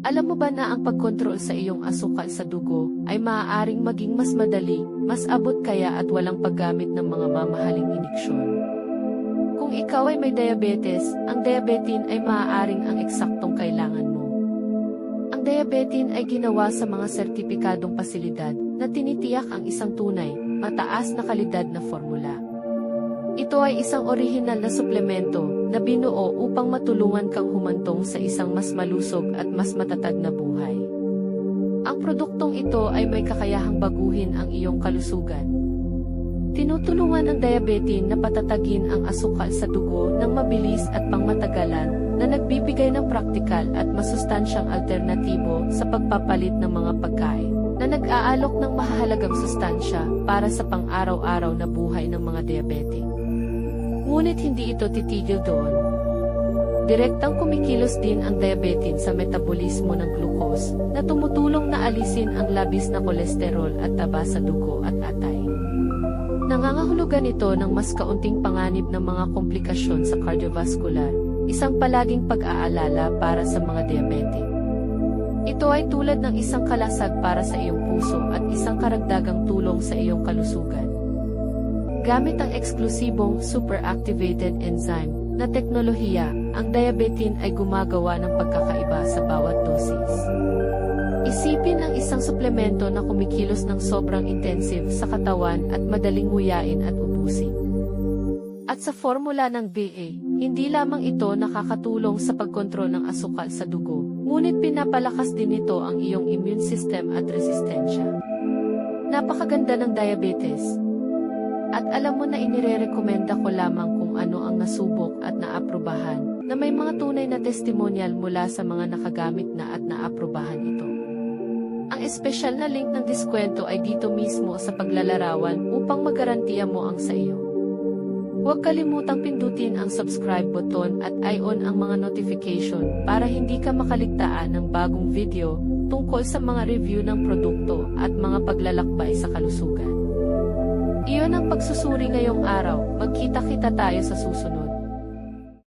Alam mo ba na ang pagkontrol sa iyong asukal sa dugo ay maaaring maging mas madali, mas abot kaya at walang paggamit ng mga mamahaling iniksyon? Kung ikaw ay may diabetes, ang diabetin ay maaaring ang eksaktong kailangan mo. Ang diabetin ay ginawa sa mga sertipikadong pasilidad na tinitiyak ang isang tunay, mataas na kalidad na formula. Ito ay isang orihinal na suplemento na binuo upang matulungan kang humantong sa isang mas malusog at mas matatag na buhay. Ang produktong ito ay may kakayahang baguhin ang iyong kalusugan. Tinutulungan ng diabetin na patatagin ang asukal sa dugo ng mabilis at pangmatagalan na nagbibigay ng praktikal at masustansyang alternatibo sa pagpapalit ng mga pagkain na nag-aalok ng mahalagang sustansya para sa pang-araw-araw na buhay ng mga diabetic. Ngunit hindi ito titigil doon. Direktang kumikilos din ang diabetes sa metabolismo ng glucose na tumutulong na alisin ang labis na kolesterol at taba sa dugo at atay. Nangangahulugan ito ng mas kaunting panganib ng mga komplikasyon sa cardiovascular, isang palaging pag-aalala para sa mga diabetic. Ito ay tulad ng isang kalasag para sa iyong puso at isang karagdagang tulong sa iyong kalusugan. Gamit ang eksklusibong super-activated enzyme na teknolohiya, ang diabetin ay gumagawa ng pagkakaiba sa bawat dosis. Isipin ang isang suplemento na kumikilos ng sobrang intensive sa katawan at madaling nguyain at ubusin. At sa formula ng BA, hindi lamang ito nakakatulong sa pagkontrol ng asukal sa dugo, ngunit pinapalakas din nito ang iyong immune system at resistensya. Napakaganda ng diabetes. At alam mo na inirerekomenda ko lamang kung ano ang nasubok at naaprubahan, na may mga tunay na testimonial mula sa mga nakagamit na at naaprubahan ito. Ang espesyal na link ng diskwento ay dito mismo sa paglalarawan upang magarantiya mo ang sa iyo. Huwag kalimutang pindutin ang subscribe button at i-on ang mga notification para hindi ka makaligtaan ng bagong video tungkol sa mga review ng produkto at mga paglalakbay sa kalusugan. Iyon ang pagsusuri ngayong araw, magkita-kita tayo sa susunod.